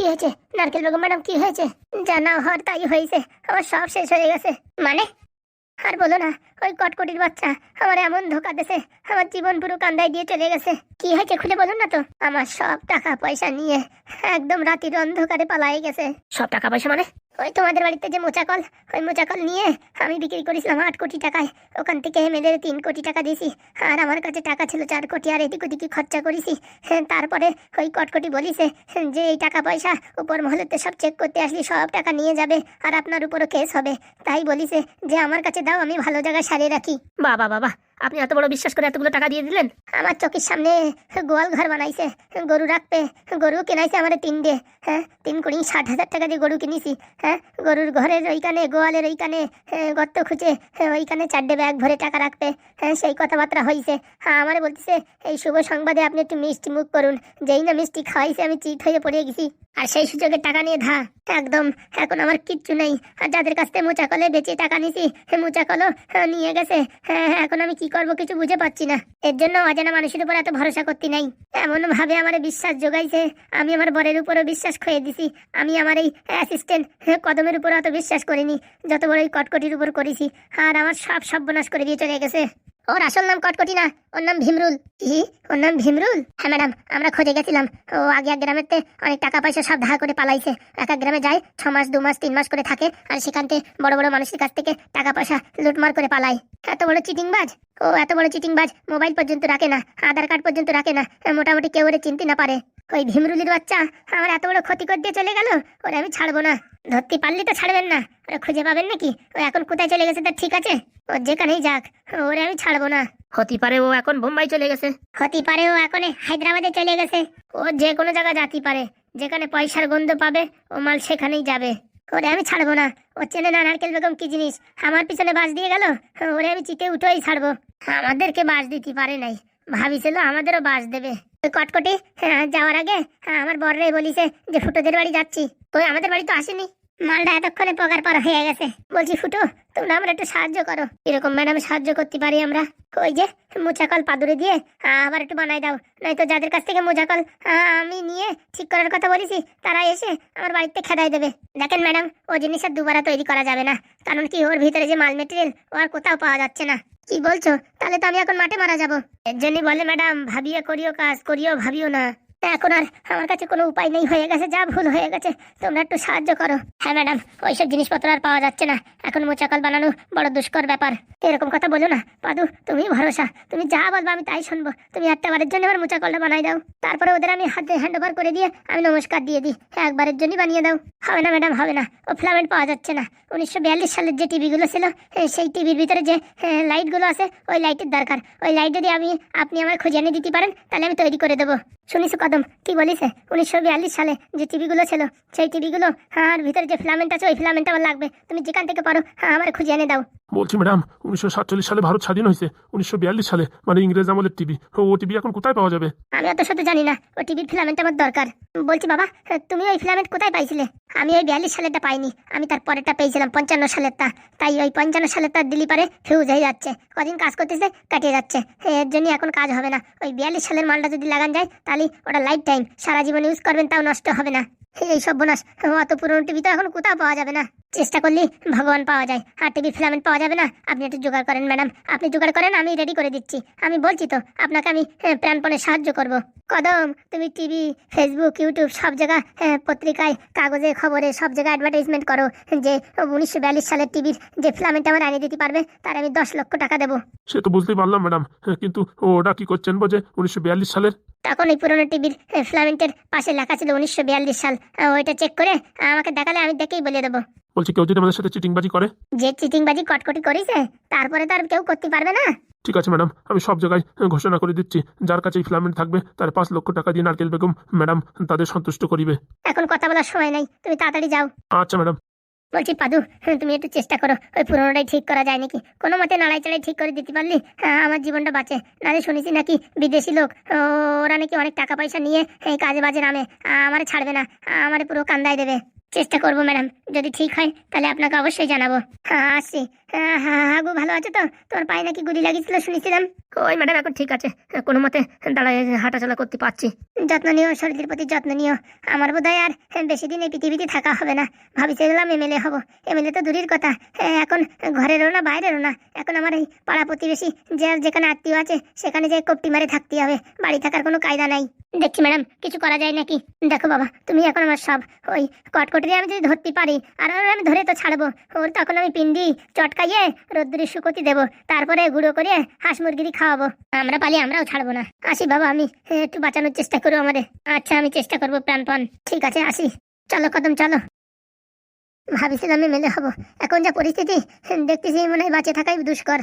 কি হয়েছে? নারকেল বেগম ম্যাডাম, কি হয়েছে? জানা হওয়ার তাই হয়েছে। আমার সব শেষ হয়ে গেছে। মানে? আর বলো না, ওই কটকটির বাচ্চা আমার এমন ধোকা দেছে আমার জীবন পুরো কান্দায় দিয়ে চলে গেছে। কি হয়েছে খুলে বলুন না তো? আমার সব টাকা পয়সা নিয়ে একদম রাতির অন্ধকারে পালাই গেছে। সব টাকা পয়সা মানে? ওই তোমাদের বাড়িতে যে মোচাকল ওই মোচাকল নিয়ে আমি বিক্রি করেছিলাম আট কোটি টাকায়। ওখান থেকে এমএলএর তিন কোটি টাকা দিয়েছি। আর আমার কাছে টাকা ছিল চার কোটি আর এদিক ওদিকে খরচা করেছি। হ্যাঁ, তারপরে ওই কটকটি বলিছে যে এই টাকা পয়সা উপর মহলেতে সব চেক করতে আসলে সব টাকা নিয়ে যাবে আর আপনার উপরও কেস হবে। তাই বলিছে যে আমার কাছে দাও আমি ভালো জায়গায় সারিয়ে রাখি। বাবা বাবা আপনি এত বড় বিশ্বাস করে এতগুলো টাকা দিয়ে দিলেন? আমার চোখের সামনে গোয়াল ঘর বানাইছে। গরু রাখবে। গরু কেনাইছে আমার তিনটে হ্যাঁ তিন কোটি ষাট হাজার টাকা দিয়ে গরু কিনেছি। হ্যাঁ গরুর ঘরের ওইখানে গোয়ালের ওইখানে হ্যাঁ, গর্ত খুঁজে হ্যাঁ, ওইখানে চারটে ব্যাগ ভরে টাকা রাখবে। হ্যাঁ সেই কথাবার্তা হয়েছে হ্যাঁ আমার বলতেছে এই শুভ সংবাদে আপনি একটু মিষ্টি মুখ করুন। যেই না মিষ্টি খাওয়াইছে আমি চিট হয়ে পড়ে গেছি। আর সেই সুযোগে টাকা নিয়ে ধা। একদম এখন আমার কিচ্ছু নেই। আর যাদের কাছ থেকে মোচা কলে বেচে টাকা নিছি মোচা কলও হ্যাঁ, নিয়ে গেছে। হ্যাঁ হ্যাঁ, এখন আমি কি করব কিছু বুঝে পাচ্ছি না। এর জন্য অজানা মানুষের উপর এত ভরসা করতে নাই। এমন ভাবে আমার বিশ্বাস যোগাইছে আমি আমার বরের উপরও বিশ্বাস খয়ে দিছি। আমি আমার এই অ্যাসিস্ট্যান্ট কদমের উপর অত বিশ্বাস করিনি, যত বড় এই কটকটির উপর করেছি, আর আমার সব সর্বনাশ করে দিয়ে চলে গেছে। ওর আসল নাম কটকটি না, ওর নাম ভীমরুল। কি? ওর নাম ভীমরুল? হ্যাঁ ম্যাডাম, আমরা খোঁজে গেছিলাম। ও আগে এক গ্রামেতে অনেক টাকা পয়সা সব ধার করে পালাইছে। এক এক গ্রামে যায়, ছ মাস, দু মাস, তিন মাস করে থাকে আর সেখান থেকে বড় বড় মানুষের কাছ থেকে টাকা পয়সা লুটমার করে পালায়। এত বড় চিটিংবাজ? ও এত বড় চিটিংবাজ, মোবাইল পর্যন্ত রাখে না, আধার কার্ড পর্যন্ত রাখে না মোটামুটি কেউ ওরে চিনতে না পারে। ওই ভীমরুলির বাচ্চা, আমার এত বড় ক্ষতি করে দিয়ে চলে গেল? ওরে আমি ছাড়বো না। ধরতে পারলে তো ছাড়বেন না। ওরা খুঁজে পাবেন নাকি? ও এখন কোথায় চলে গেছে তা ঠিক আছে? ও যেখানেই যাক ওরে আমি ছাড়বো না। হতে পারে ও এখন বোম্বাই চলে গেছে। হতে পারে ও এখন হায়দ্রাবাদে চলে গেছে। ও যে কোনো জায়গা যাতে পারে। যেখানে পয়সার গন্ধ পাবে ও মাল সেখানেই যাবে। ওরে আমি ছাড়বো না। ও চেনে না নারকেল বেগম কি জিনিস। আমার পিছনে বাস দিয়ে গেল? ওরে আমি চিতে উঠেই ছাড়বো। আমাদেরকে বাস দিতে পারে নাই। ভাবিছিল আমাদেরও বাস দেবে। ওই কটকটি হ্যাঁ, যাওয়ার আগে হ্যাঁ, আমার বড়রে বলিছে যে ফুটোদের বাড়ি যাচ্ছি। ওই আমাদের বাড়ি তো আসেনি। মালটা এতক্ষণে পকার পর হয়ে গেছে। বলছি ফুটো তোমরা আমরা একটু সাহায্য করো। এরকম ম্যাডাম সাহায্য করতে পারি আমরা। ওই যে মোচাকল পাদুরে দিয়ে আবার একটু বানাই দাও। নয়তো যাদের কাছ থেকে মোচাকল আহ, আমি নিয়ে ঠিক করার কথা বলেছি তারা এসে আমার বাড়িতে খেদাই দেবে। দেখেন ম্যাডাম ও জিনিস আর দুবারা তৈরি করা যাবে না। কারণ কি ওর ভিতরে যে মাল মেটেরিয়াল ও আর কোথাও পাওয়া যাচ্ছে না। কি বলছো? তাহলে তো আমি এখন মাঠে মারা যাব। এর জন্যই বলে ম্যাডাম ভাবিয়ে করিও কাজ করিও ভাবিও না। এখন আর আমার কাছে কোনো উপায় নেই। হয়ে গেছে, যা ভুল হয়ে গেছে, তোমরা একটু সাহায্য করো। হ্যাঁ ম্যাডাম, ওইসব জিনিসপত্র আর পাওয়া যাচ্ছে না। এখন মোচাকল বানানো বড় দুষ্কর ব্যাপার। এরকম কথা বলো না? পাদু, তুমি ভরসা। তুমি যা বলব আমি তাই শুনব। তুমি একটা বারের জন্য আমার মোচাকলটা বানাই দাও। তারপরে ওদের আমি হাতে হ্যান্ড ওভার করে দিয়ে আমি নমস্কার দিয়ে দিই। হ্যাঁ একবারের জন্যই বানিয়ে দাও। হবে না, ম্যাডাম, হবে না। ও ফ্লামেন্ট পাওয়া যাচ্ছে না। উনিশশো বিয়াল্লিশ সালের যে টিভিগুলো ছিল সেই টিভির ভিতরে যে লাইটগুলো আছে, ওই লাইটের দরকার। ওই লাইট যদি আমি, আপনি আমার খুঁজে এনে দিতে পারেন, তাহলে আমি তৈরি করে দেবো। শুনিস কদম? কি বলিস উনিশশো বিয়াল্লিশ সালে যে টিভিগুলো ছিল সেই টিভিগুলো আর ভিতরে যে ফিলামেন্ট আছে ওই ফিলামেন্ট আমার লাগবে। তুমি যেখান থেকে পারো হ্যাঁ আমার খুঁজে এনে দাও। বলছি ম্যাডাম উনিশশো সাতচল্লিশ সালে ভারত স্বাধীন হয়েছে। উনিশশো বিয়াল্লিশ সালে মানে ইংরেজ আমলের টিভি। ও টিভি এখন কোথায় পাওয়া যাবে? আমি অত শত জানি না। ওই টিভির ফিলামেন্ট আমার দরকার। বলছি বাবা তুমি ওই ফিলামেন্ট কোথায় পাইছিলে? আমি ওই বিয়াল্লিশ সালেরটা পাইনি। আমি তার পরেরটা পেয়েছিলাম পঞ্চান্ন সালেরটা। তাই ওই পঞ্চান্ন সালেরটা দিলি পারে ফিউজ হয়ে যাচ্ছে। কদিন কাজ করতেছে কাটিয়ে যাচ্ছে। এর জন্য এখন কাজ হবে না। ওই বিয়াল্লিশ সালের মালটা যদি লাগান যায় তাহলে ওটা লাইফ টাইম সারা জীবন ইউজ করবেন তাও নষ্ট হবে না। এই সব বোনাস অত পুরনো টিভি তো এখন কোথাও পাওয়া যাবে না। চেষ্টা করলেই ভগবান পাওয়া যায়। আর টিভি ফিলামেন্ট পাওয়া যাবে না। আপনি একটু জোগাড় করেন ম্যাডাম আপনি জোগাড় করেন আমি রেডি করে দিচ্ছি। আমি বলছি তো আপনাকে আমি প্রাণপণে সাহায্য করব। কদম তুমি টিভি ফেসবুক ইউটিউব সব জায়গায় হ্যাঁ, পত্রিকায় কাগজে খবরে সব জায়গায় অ্যাডভার্টাইজমেন্ট করো। যে উনিশশো বিয়াল্লিশ সালের টিভির যে ফিলামেন্ট আমার আনিয়ে দিতে পারবে তার আমি দশ লক্ষ টাকা দেবো। সে তো বুঝতেই পারলাম ম্যাডাম কিন্তু ওটা কি করছেন বোঝে উনিশশো বিয়াল্লিশ সালের তখন ওই পুরোনো টিভির ফিলামেন্টের পাশে লেখা ছিল উনিশশো বিয়াল্লিশ সাল। ওইটা চেক করে আমাকে দেখালে আমি দেখেই বলে দেবো। বলছি কেউ যদি আমাদের সাথে চিটিংবাজি করে? যে চিটিংবাজি কটকটি করেছে তারপরে তো আর কেউ করতে পারবে না। ঠিক আছে ম্যাডাম। আমি সব জায়গায় ঘোষণা করে দিচ্ছি। যার কাছে এই ফিলামেন্ট থাকবে তার পাঁচ লক্ষ টাকা দিয়ে নারকেল বেগম ম্যাডাম তাদের সন্তুষ্ট করিবে। এখন কথা বলার সময় নাই তুমি তাড়াতাড়ি যাও। আচ্ছা ম্যাডাম। বলছি পাদু হ্যাঁ, তুমি একটু চেষ্টা করো। ওই পুরোনোটাই ঠিক করা যায় নাকি? কোনো মতে নাড়াই চাড়াই ঠিক করে দিতে পারলি? হ্যাঁ, আমার জীবনটা বাঁচে। নাহলে শুনেছি নাকি বিদেশি লোক ওরা নাকি অনেক টাকা পয়সা নিয়ে এই কাজে বাজে নামে। আমার ছাড়বে না। আমার পুরো কান্দায় দেবে। চেষ্টা করব ম্যাডাম। যদি ঠিক হয় তাহলে আপনাকে অবশ্যই জানাব। হ্যাঁ আসছি। হ্যাঁ হ্যাঁ হাগু ভালো আছে তো? তোমার পায়ে নাকি গুলি লাগিয়েছিল শুনেছিলাম। ওই ম্যাডাম এখন ঠিক আছে। কোনো মতে দাঁড়ায় হাঁটাচলা করতে পারছি। যত্ন নিও শরীরের প্রতি যত্ন নিও। আমার বোধ আর বেশি দিন এই পৃথিবীতে থাকা হবে না। ভাবিছিলাম এমএলএ হব। এমএলএ তো দূরের কথা। এখন ঘরেরও না বাইরেরও না। এখন আমার এই পাড়া প্রতিবেশী যে যেখানে আত্মীয় আছে সেখানে যে কপটি মারে থাকতে হবে। বাড়ি থাকার কোনো কায়দা নাই। দেখছি ম্যাডাম কিছু করা যায় নাকি? দেখো বাবা তুমি এখন আমার সব। ওই কটকটিরে আমি যদি ধরতে পারি আর আমি ধরে তো ছাড়বো। ওর তখন আমি পিন্ডি চটকাইয়ে রোদ্দুরে শুকোতে দেবো। তারপরে গুঁড়ো করে হাঁস মুরগিরই খাওয়াবো। আমরা পালি আমরাও ছাড়বো না। আসি বাবা, আমি একটু বাঁচানোর চেষ্টা করব আমাদের। আচ্ছা আমি চেষ্টা করব প্রাণপণ। ঠিক আছে, আসি। চলো, কদম, চলো। ভাবিছিলাম আমি মেলে হব। এখন যা পরিস্থিতি, দেখতেছি মনে হয় বাঁচে থাকাই দুষ্কর।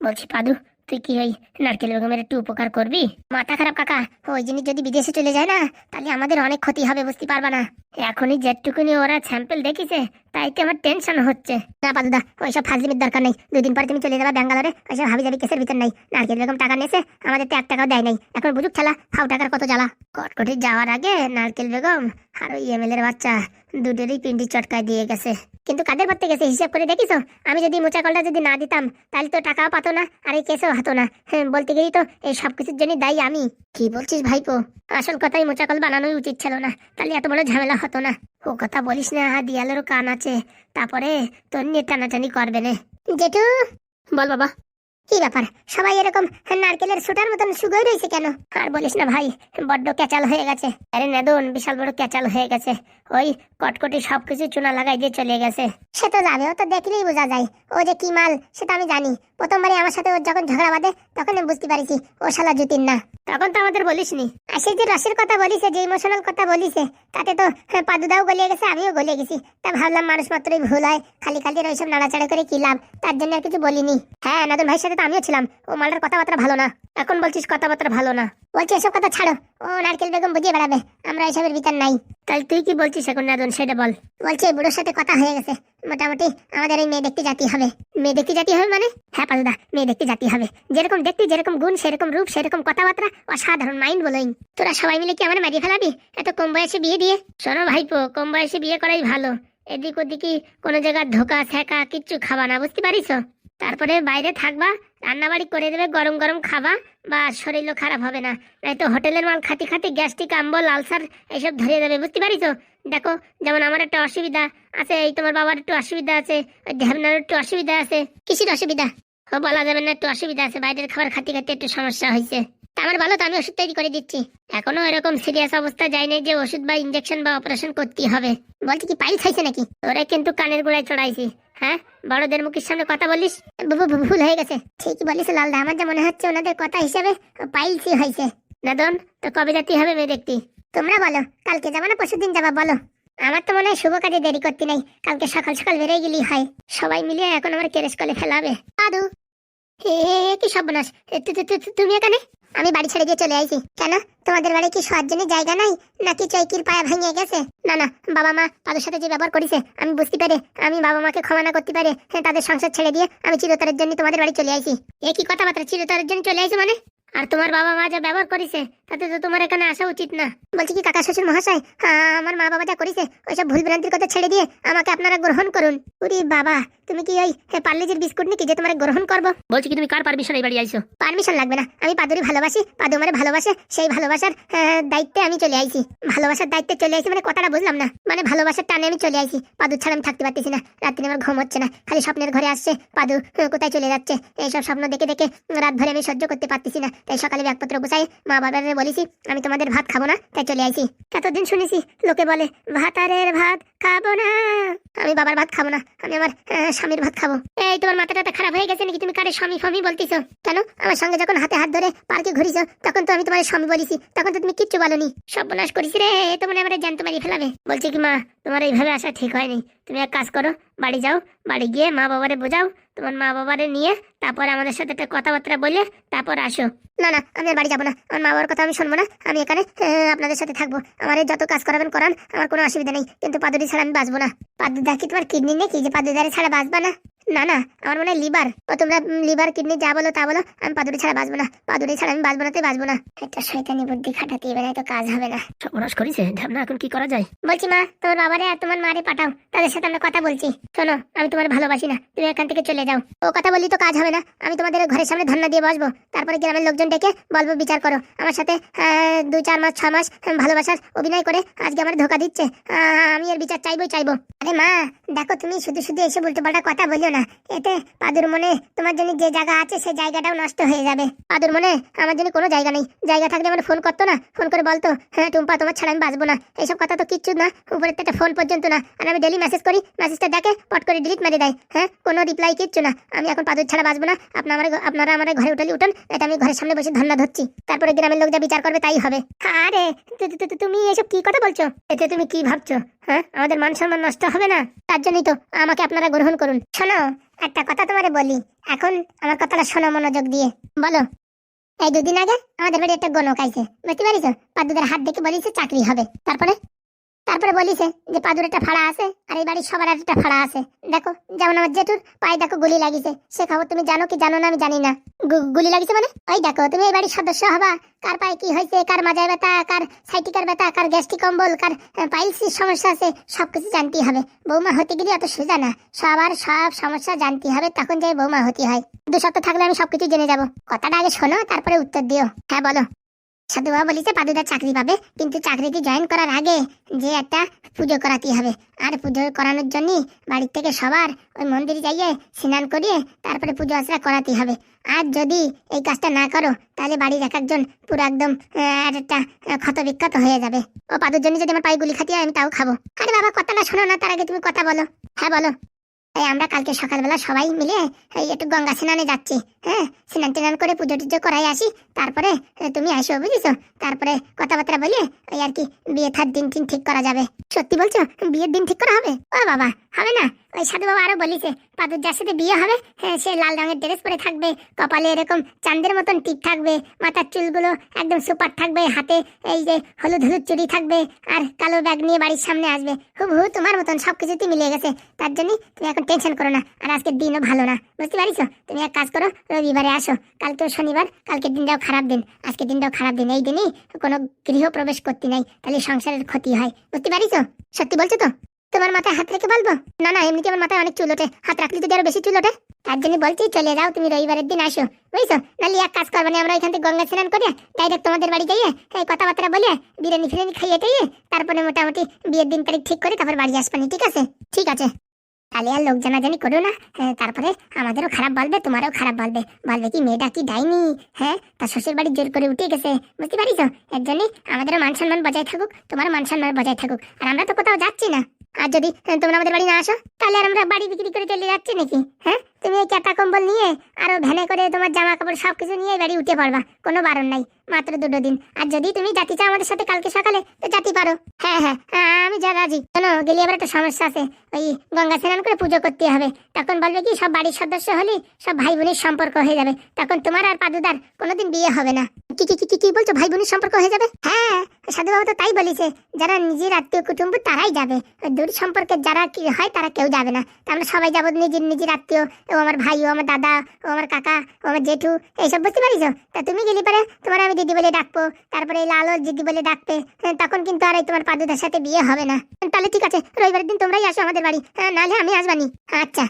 বলছি, পাদু তুই কি ওই নারকেল বেগমের একটু উপকার করবি? মাথা খারাপ কাকা, ওই জিনিস যদি বিদেশে চলে যায় না, তাহলে আমাদের অনেক ক্ষতি হবে, বুঝতে পারবা না। এখনই যেটুকুনি ওরা স্যাম্পল দেখিছে তাইতে আমার টেনশন হচ্ছে। না পাদুদা ওইসব ফাজলিমির দরকার নেই। দুদিন পরে তুমি চলে যাবে ব্যাঙ্গালোরে, ওইসব হাবি যাবি কেসের ভিতর নাই। নারকেল বেগম টাকা নিয়েছে, আমাদের তো এক টাকাও দেয় নাই। এখন বুঝুক খেলা ফাউ টাকার কত জ্বালা। কটকটি যাওয়ার আগে নারকেল বেগম আর ওই এমএলএর বাচ্চা দুটোরই পিন্ডি চটকায় দিয়ে গেছে। কিন্তু কাদের পড়তে গেছে? হিসাব করে দেখিছো আমি যদি মোচা কলটা যদি না দিতাম, তাহলে তো টাকাও পাতো না, আর এই কেসও হতো না। হ্যাঁ বলতে গেলেই তো এই সব কিছুর জন্যই দায়ী আমি। কি বলছিস ভাইপো? আসল কথাই মোচা কল বানানোই উচিত ছিল না। তাহলে এত বড় ঝামেলা হতো না। ও কথা বলিস না দিয়ালেরও কান আছে। তারপরে তোর নিয়ে টানাটানি করবে না। জেঠু! বল বাবা। কি ব্যাপার? সবাই এরকম নারকেলের সুটার মতন সুগই রয়েছে কেন? আর বলিস না ভাই বড্ড ক্যাচাল হয়ে গেছে। আরে নেদন বিশাল বড় ক্যাচাল হয়ে গেছে। ওই কটকটি সবকিছু চুনা লাগাই দিয়ে চলে গেছে। সে তো জানে ও তো দেখলেই বোঝা যায়। ও যে কি মাল সেটা আমি জানি। প্রথমবারে আমার সাথে ওর যখন ঝগড়া বাঁধে তখন আমি বুঝতে পারিছি ও শালা জুতির না। তখন তো আমাদের বলিসনি। আর সেই যে রসের কথা বলিছে যে ইমোশনাল কথা বলিছে তাতে তো হ্যাঁ, পাদুদাও গলিয়ে গেছে আমিও গলিয়ে গেছি। তা ভাবলাম মানুষ মাত্রই ভুল হয় খালি খালি ওইসব নাড়াচাড়া করে কি লাভ? তার জন্য আর কিছু বলিনি। হ্যাঁ নাদন ভাইয়ের সাথে তো আমিও ছিলাম। ও মালটার কথাবার্তা ভালো না। এখন বলছিস কথাবার্তা ভালো না। বলছি, এসব কথা ছাড়ো। ও নারকেল বেগম বুঝিয়ে বেড়াবে। আমরা এসবের ভিতর নাই। তাহলে তুই কি বলছিস এখন নাদন, সেটা বল। বলছি, এই বুড়োর সাথে কথা হয়ে গেছে। মোটামুটি আমাদের এই মেয়ে দেখতে জাতি হবে। মেয়ে দেখতে জাতি হবে মানে? হ্যাঁ পালুদা মেয়ে দেখতে জাতি হবে। যেরকম দেখতে, যেরকম গুণ, সেরকম রূপ, সেরকম কথাবার্তা, অসাধারণ মাইন্ড বলোই তোরা সবাই মিলে কি আমার মারিয়ে ফেলাবি? এত কম বয়সে বিয়ে দিয়ে? শোনো ভাইপো, কম বয়সে বিয়ে করাই ভালো। এদিক ওদিকে কোনো জায়গায় ধোকা ছ্যাঁকা কিচ্ছু খাবা না, বুঝতে পারিস? তারপরে বাইরে থাকবা, রান্নাবাড়ি করে দেবে, গরম গরম খাবা, বা শরীরও খারাপ হবে না। নাই তো হোটেলের মাল খাতি খাতি গ্যাস্ট্রিক, আম্বল, আলসার এইসব ধরে যাবে বুঝতে পারি তো দেখো, যেমন আমার একটা অসুবিধা আছে, এই তোমার বাবার একটু অসুবিধা আছে, ওই ঢ্যাবনার একটু অসুবিধা আছে। কিসের অসুবিধা? ও বলা যাবে না একটু অসুবিধা আছে, বাইরের খাবার খাতি খাতি একটু সমস্যা হয়েছে আমার ভালো তো, আমি ওষুধ তৈরি করে দিচ্ছি। এখনও এরকম সিরিয়াস অবস্থা যায় নাই যে ওষুধ বা ইঞ্জেকশন বা অপারেশন করতে হবে। বলছি কি, পাইলস হয়েছে নাকি? তোরা কিন্তু কানের গোড়ায় চড়াইছি। হ্যাঁ? বড়দের মুখের সামনে কথা বলিস? ভুল হয়ে গেছে। ঠিকই বলিস লালদা, আমার যা মনে হচ্ছে ওনাদের কথা হিসাবে পাইলসই হয়েছে। নাদন তো কবে যাতে হবে মেয়ে দেখতে? তোমরা বলো, কালকে যাব না পরশু দিন যাবা, বলো। আমার তো মনে হয় শুভ কাজে দেরি করতে নাই। কালকে সকাল সকাল বেরিয়ে গেলেই হয়। সবাই মিলে এখন আমার কেরেস কলে ফেলাবে আদু হে কি সর্বনাশ। তুমি এখানে? আমি বাড়ি ছেড়ে দিয়ে চলে আইছি। কেন? তোমাদের বাড়ি কি শোয়ার জন্য জায়গা নাই? নাকি চৈকির পায়া ভেঙে গেছে? না না, বাবা মা তাদের সাথে যে ব্যবহার করেছে, আমি বুঝতে পারে, আমি বাবা মাকে ক্ষমা না করতে পারে, তাদের সংসার ছেড়ে দিয়ে আমি চিরতরের জন্য তোমাদের বাড়ি চলে আইছি। এ কি কথাবার্তা? চিরতরের জন্য চলে আইছি মানে? আর তোমার বাবা মা যা ব্যবহার করেছে তাতে তো তোমার এখানে আসা উচিত না। বলছি কি কাকা শ্বশুর মহাশয়? হ্যাঁ, আমার মা বাবা যা করেছে ওইসব ভুল ভ্রান্তির কথা ছেড়ে দিয়ে আমাকে আপনারা গ্রহণ করুন। উরি বাবা তুমি কি ওই পার্লেজির বিস্কুট নাকি যে তোমার গ্রহণ করব? বলছি কি তুমি কার পারমিশন এই বাড়ি আইছো? পারমিশন লাগবে না। আমি পাদুরি ভালোবাসি পাদু আমারে ভালোবাসে সেই ভালোবাসার দায়িত্বে আমি চলে আইছি। ভালোবাসার দায়িত্বে চলে আইছি মানে কথাটা বুঝলাম না। মানে ভালোবাসার টানে আমি চলে আইছি। পাদু ছাড়া আমি থাকতে পারতেছি না। রাত্রি আমার ঘুম হচ্ছে না। খালি স্বপ্নের ঘরে আসছে পাদু কোথায় চলে যাচ্ছে? এইসব স্বপ্ন দেখে দেখে রাত ভরে আমি সহ্য করতে পারতেছি না। তাই সকালে ব্যাগপত্র গুছাই মা বাবার বলেছি আমি তোমাদের ভাত খাব না, তাই চলে আইছি। এতদিন শুনেছি, লোকে বলে, ভাতারের ভাত খাব না। আমি বাবার ভাত খাব না, আমি আমার স্বামীর ভাত খাব। এই, তোমার মাথাটা খারাপ হয়ে গেছে নাকি? তুমি কারে স্বামী ফামি বলতেছো? কেন? আমার সঙ্গে যখন হাতে হাত ধরে পার্কে ঘুরিছ, তখন তো আমি তোমার স্বামী বলিছি তখন তো তুমি কিচ্ছু বলনি। সব সর্বনাশ করিস রে তো মনে আমার জ্যান্ত মারিয়ে ফেলাবে। বলছি কি মা, তোমার এইভাবে আসা ঠিক হয়নি। তুমি এক কাজ করো বাড়ি যাও, বাড়ি গিয়ে মা বাবারে বোঝাও, তোমার মা বাবারে নিয়ে তারপর আমাদের সাথে একটা কথাবার্তা বলে তারপর আসো। না না, আমি বাড়ি যাব না, আমার মা বাবার কথা আমি শুনব না, আমি এখানে আপনাদের সাথে থাকব। আমার যত কাজ করাবেন করান, আমার কোনো অসুবিধা নেই, কিন্তু পাদুরি ছাড়া আমি বাঁচবো না। পাদুদা কি তোমার কিডনি নেই? কি যে পাদুদারে ছাড়া বাঁচবা না? না না আমার মনে হয় লিভার। ও তোমরা লিভার কিডনি যা বলো তা বলো আমি পাদুরি ছাড়া বাঁচবো না। পাদুরি ছাড়া আমি বাঁচবো না তাই বাঁচবো না। একটা শয়তানি বুদ্ধি খাটাতে এবারে তো কাজ হবে না। সর্বনাশ করেছে ঢ্যাবনা এখন কি করা যায়? বলছি মা তোমার বাবারে আর তোমার মারে পাঠাও তাদের সাথে আমরা কথা বলছি। শোনো আমি তোমার ভালোবাসি না তুমি এখান থেকে চলে যাও। ও কথা বললি তো কাজ হবে না আমি তোমাদের ঘরের সামনে ধন্না দিয়ে বসবো। তারপরে গ্রামের লোকজন ডেকে বলব বিচার করো। আমার সাথে আহ, দু চার মাস ছ মাস ভালোবাসার অভিনয় করে আজকে আমার ধোকা দিচ্ছে। আমি এর বিচার চাইবই চাইব। আরে মা দেখো তুমি শুধু শুধু এসে বলতে পাল্টা কথা বলিও না। এতে পাদুর মনে তোমার জন্য যে জায়গা আছে, সেই জায়গাটাও নষ্ট হয়ে যাবে। পাদুর মনে আমার জন্য কোনো জায়গা নেই। জায়গা থাকলে আমার ফোন করতো না। ফোন করে বলতো হ্যাঁ টুম্পা, তোমার ছাড়া আমি বাঁচবো না। এইসব কথা তো কিচ্ছু না। উপরের থেকে ফোন পর্যন্ত না। আর আমি ডেলি মেসেজ করি মেসেজটা দেখে পট করে ডিলিট মেরে দেয়। হ্যাঁ কোনো রিপ্লাই কিচ্ছু না। আমি এখন পাদুর ছাড়া বাঁচবো না। আপনার আমার আপনারা আমার ঘরে উঠালি, উঠান। এটা আমি ঘরের সামনে বসে ধন্না ধরছি। তারপরে গ্রামের লোক যা বিচার করবে তাই হবে। আরে তুমি এসব কি কথা বলছো? এতে তুমি কি ভাবছ? হ্যাঁ আমাদের মান সম্মান নষ্ট হবে না? তার জন্যই তো আমাকে আপনারা গ্রহণ করুন। শোনো একটা কথা তোমারে বলি। এখন আমার কথাটা শোনো মনোযোগ দিয়ে। বলো। এই দুদিন আগে আমাদের বাড়ি একটা গণক আইছে। বুঝতে পারিস পাদুদের হাত দেখে বলিছে চাকরি হবে। তারপরে? তারপরে বলিছে যে পাদুর একটা ফাড়া আছে আর এই বাড়ির সবার একটা ফাড়া আছে। দেখো, যেমন আমার জেঠুর পায়ে দেখো গুলি লাগিছে। সে খবর তুমি জানো কি জানো না আমি জানি না। গুলি লাগিছে মানে? ওই দেখো, তুমি এই বাড়ির সদস্য হবা। কার পায়ে কি হয়েছে, কার মাজায় ব্যথা, কার সাইটিকার ব্যথা, কার গ্যাস্ট্রিক কম্বল, কার পাইলসির সমস্যা আছে, সবকিছু জানতেই হবে। বৌমা হতে গেলে অত সোজা না। সবার সব সমস্যা জানতে হবে, তখন যাই বৌমা হতে হয়। দু সপ্তাহ থাকলে আমি সবকিছু জেনে যাব। কথাটা আগে শোনো, তারপরে উত্তর দিও। হ্যাঁ বলো। সাধু বাবা বলিছে, পাদুদা চাকরি পাবে, কিন্তু চাকরিতে জয়েন করার আগে যে একটা পুজো করাতে হবে। আর পুজো করানোর জন্য বাড়ির থেকে সবার ওই মন্দিরে যাইয়ে স্নান করিয়ে তারপরে পুজো আচরা করাতে হবে। আর যদি এই কাজটা না করো, তাহলে বাড়ির এক একজন পুরো একদম আর একটা ক্ষত বিক্ষত হয়ে যাবে। ও পাদুর জন্য যদি আমার পায়ে গুলি খাতি আমি তাও খাব। আরে বাবা, কথাটা শোনো না, তার আগে তুমি কথা বলো। হ্যাঁ বলো। এই আমরা কালকে সকালবেলা সবাই মিলে একটু গঙ্গা স্নানে যাচ্ছি হ্যাঁ? স্নান টেনান করে পুজো টুজো করাই আসি। তারপরে তুমি আসো বুঝেছ? তারপরে কথাবার্তা বলে ওই আর কি বিয়ে থার দিন ঠিক করা যাবে। সত্যি বলছো? বিয়ের দিন ঠিক করা হবে? ও বাবা, হবে না। ওই সাধু বাবা আরও বলিছে পাদুর যার সাথে বিয়ে হবে? হ্যাঁ, সে লাল রঙের ড্রেস পরে থাকবে কপালে এরকম চাঁদের মতন টিপ থাকবে মাথার চুলগুলো একদম সুপার থাকবে হাতে এই যে হলুদ হলুদ চুড়ি থাকবে আর কালো ব্যাগ নিয়ে বাড়ির সামনে আসবে। হুবহু তোমার মতন সবকিছুতেই মিলে গেছে। তার জন্য তুমি এখন টেনশন করো না আর আজকের দিনও ভালো না। বুঝতে পারিছো তুমি এক কাজ করো রবিবারে আসো। কালকেও শনিবার কালকের দিনটাও খারাপ দিন। আজকের দিনটাও খারাপ দিন। এই দিনই কোনো গৃহ প্রবেশ করতে নাই তাহলে সংসারের ক্ষতি হয়। বুঝতে পারিছো সত্যি বলছো তো? তোমার মাথায় হাত রেখে বলব? না না এমনিতে আমার মাথায় অনেক চুল ওঠে। হাত রাখলে তো আরও বেশি চুল ওঠে? তার জন্য বলছি চলে যাও তুমি রবিবারের দিন আসো। বুঝছ? নাহলে এক কাজ করবে আমরা এখান থেকে গঙ্গা স্নান করে ডাইরেক্ট তোমাদের বাড়ি যাইয়ে এই কথাবার্তা বলে বিরিয়ানি ফিরিয়ানি খাইয়ে টাইয়ে তারপরে মোটামুটি বিয়ের দিন তারিখ ঠিক করে তারপর বাড়ি আসবানি ঠিক আছে? ঠিক আছে। তাহলে আর লোক জানাজানি করো না। হ্যাঁ, তারপরে আমাদেরও খারাপ বলবে তোমারও খারাপ বলবে। বলবে কি মেয়েটা কি ডাইনি? হ্যাঁ তার শ্বশুর বাড়ি জোর করে উঠে গেছে। বুঝতে পারিস এর জন্যই আমাদেরও মান সম্মান বজায় থাকুক তোমারও মান সম্মান বজায় থাকুক। আর আমরা তো কোথাও যাচ্ছি না। আর যদি তোমরা আমাদের বাড়ি না আসো, তাহলে আর আমরা বাড়ি বিক্রি করে চলে যাচ্ছি নাকি? হ্যাঁ? তুমি এই ক্যাটা কম্বল নিয়ে আরও ভ্যানে করে তোমার জামা কাপড় সবকিছু নিয়ে বাড়ি উঠে পড়বা, কোনো বারণ নাই, মাত্র দুটো দিন। আর যদি তুমি জাতি চাও আমাদের সাথে কালকে সকালে, তো জাতি পারো। হ্যাঁ হ্যাঁ আমি যা রাজি। শোনো, গেলে আবার একটা সমস্যা আছে, ওই গঙ্গা স্নান করে পুজো করতে হবে। তখন বলবে কি, সব বাড়ির সদস্য হলে সব ভাই বোনের সম্পর্ক হয়ে যাবে। তখন তোমার আর পাদুদার কোনোদিন বিয়ে হবে না। কি কি কি কি বলছো ভাই বোনের সম্পর্ক হয়ে যাবে? হ্যাঁ সাধুবাবু তো তাই বলেছে, যারা নিজের আত্মীয় কুটুম্ব তারাই যাবে। দূর সম্পর্কের যারা কি হয়, তারা কেউ যাবে না। আমরা সবাই যাব, নিজের নিজের আত্মীয়। ও আমার ভাই ও আমার দাদা ও আমার কাকা ও আমার জেঠু এইসব বুঝতে পারিস? তা তুমি গেলে পরে তোমার আমি দিদি বলে ডাকবো। তারপরে এই লালও দিদি বলে ডাকবে। হ্যাঁ, তখন কিন্তু আর এই তোমার পাদুদার সাথে বিয়ে হবে না। তাহলে ঠিক আছে রবিবারের দিন তোমরাই আসো আমাদের বাড়ি। হ্যাঁ নাহলে আমি আসবানি আচ্ছা।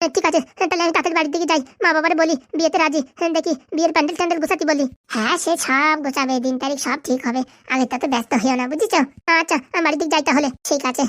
হ্যাঁ, ঠিক আছে। হ্যাঁ, তাহলে আমি তাদের বাড়ির দিকে যাই। মা বাবারে বলি বিয়েতে রাজি। হ্যাঁ, দেখি বিয়ের প্যান্ডেল ট্যান্ডেল গোছাতে বলি। হ্যাঁ সে সব গোছাবে দিন তারিখ সব ঠিক হবে। আগে তো ব্যস্ত হইও না বুঝেছ? আচ্ছা বাড়ির দিকে যাই তাহলে। ঠিক আছে।